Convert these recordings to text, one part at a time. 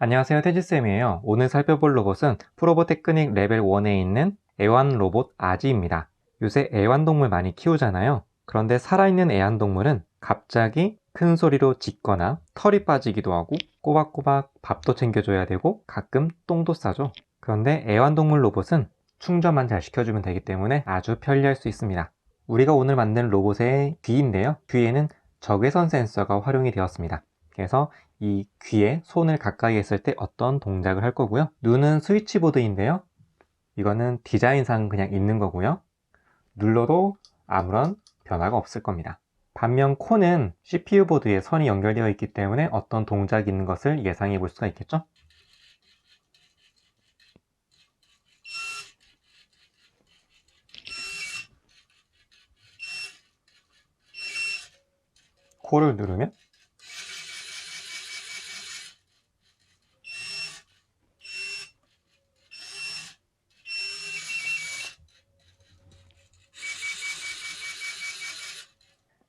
안녕하세요 태지쌤이에요. 오늘 살펴볼 로봇은 프로보 테크닉 레벨 1에 있는 애완 로봇 아지입니다. 요새 애완동물 많이 키우잖아요. 그런데 살아있는 애완동물은 갑자기 큰 소리로 짖거나 털이 빠지기도 하고 꼬박꼬박 밥도 챙겨줘야 되고 가끔 똥도 싸죠 그런데 애완동물 로봇은 충전만 잘 시켜주면 되기 때문에 아주 편리할 수 있습니다 우리가 오늘 만든 로봇의 귀인데요 귀에는 적외선 센서가 활용이 되었습니다 그래서 이 귀에 손을 가까이 했을 때 어떤 동작을 할 거고요. 눈은 스위치보드인데요. 이거는 디자인상 그냥 있는 거고요. 눌러도 아무런 변화가 없을 겁니다. 반면 코는 CPU 보드에 선이 연결되어 있기 때문에 어떤 동작이 있는 것을 예상해 볼 수가 있겠죠? 코를 누르면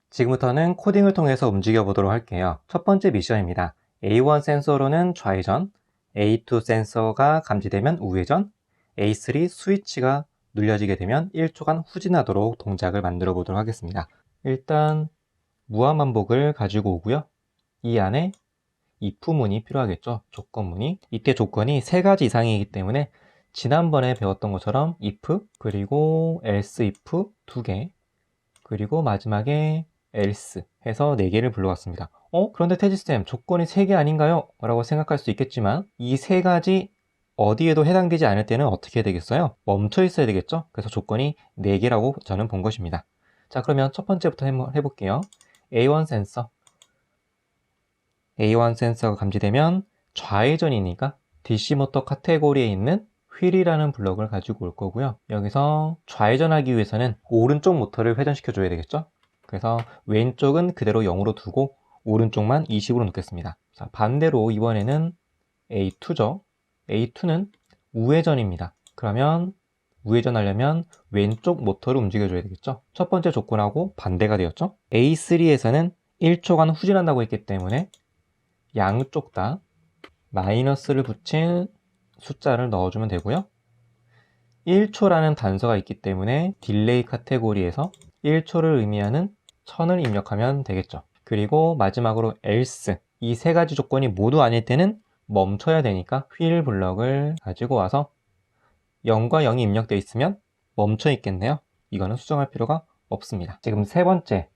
지금부터는 코딩을 통해서 움직여 보도록 할게요. 첫 번째 미션입니다. A1 센서로는 좌회전, A2 센서가 감지되면 우회전, A3 스위치가 눌려지게 되면 1초간 후진하도록 동작을 만들어 보도록 하겠습니다. 일단 무한반복을 가지고 오고요. 이 안에 if문이 필요하겠죠. 조건문이. 이때 조건이 세 가지 이상이기 때문에 지난번에 배웠던 것처럼 if 그리고 else if 두 개 그리고 마지막에 else 해서 4개를 불러왔습니다. 어? 그런데 태지쌤 조건이 3개 아닌가요? 라고 생각할 수 있겠지만 이 세 가지 어디에도 해당되지 않을 때는 어떻게 해야 되겠어요? 멈춰 있어야 되겠죠? 그래서 조건이 4개라고 저는 본 것입니다. 자 그러면 첫 번째부터 해볼게요. A1 센서 A1 센서가 감지되면 좌회전이니까 DC 모터 카테고리에 있는 휠이라는 블럭을 가지고 올 거고요. 여기서 좌회전하기 위해서는 오른쪽 모터를 회전시켜 줘야 되겠죠? 그래서 왼쪽은 그대로 0으로 두고 오른쪽만 20으로 놓겠습니다. 자, 반대로 이번에는 A2죠. A2는 우회전입니다. 그러면 우회전 하려면 왼쪽 모터를 움직여줘야 되겠죠. 첫 번째 조건하고 반대가 되었죠. A3에서는 1초간 후진한다고 했기 때문에 양쪽 다 마이너스를 붙인 숫자를 넣어주면 되고요. 1초라는 단서가 있기 때문에 딜레이 카테고리에서 1초를 의미하는 1000을 입력하면 되겠죠. 그리고 마지막으로 else 이 세 가지 조건이 모두 아닐 때는 멈춰야 되니까 휠 블럭을 가지고 와서 0과 0이 입력되어 있으면 멈춰 있겠네요. 이거는 수정할 필요가 없습니다. 지금 세 번째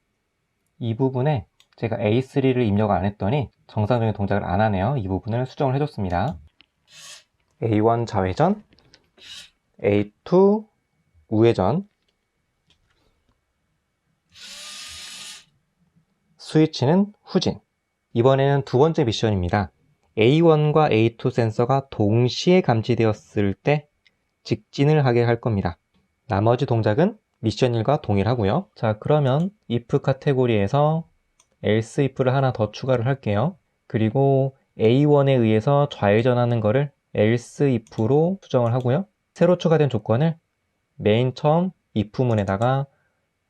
이 부분에 제가 A3를 입력을 안 했더니 정상적인 동작을 안 하네요. 이 부분을 수정을 해줬습니다. A1 좌회전, A2 우회전, 스위치는 후진. 이번에는 두 번째 미션입니다. A1과 A2 센서가 동시에 감지되었을 때 직진을 하게 할 겁니다. 나머지 동작은 미션 1과 동일하고요. 자, 그러면 if 카테고리에서 else if를 하나 더 추가를 할게요. 그리고 A1에 의해서 좌회전하는 거를 else if로 수정을 하고요. 새로 추가된 조건을 메인 처음 if문에다가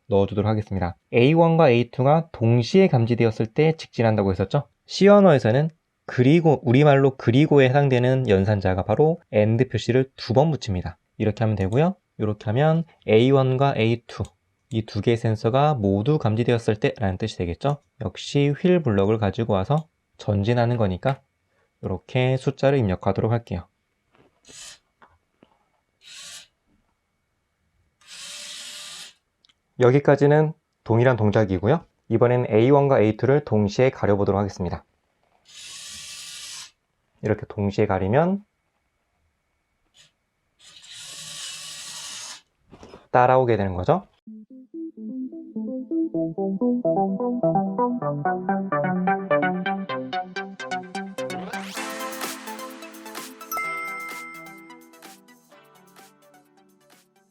넣어주도록 하겠습니다. A1과 A2가 동시에 감지되었을 때 직진한다고 했었죠? C 언어에서는 그리고 우리말로 그리고에 해당되는 연산자가 바로 AND 표시를 두 번 붙입니다. 이렇게 하면 되고요. 이렇게 하면 A1과 A2 이 두 개의 센서가 모두 감지되었을 때 라는 뜻이 되겠죠. 역시 휠 블럭을 가지고 와서 전진하는 거니까 이렇게 숫자를 입력하도록 할게요. 여기까지는 동일한 동작이고요. 이번엔 A1과 A2를 동시에 가려보도록 하겠습니다. 이렇게 동시에 가리면 따라오게 되는 거죠.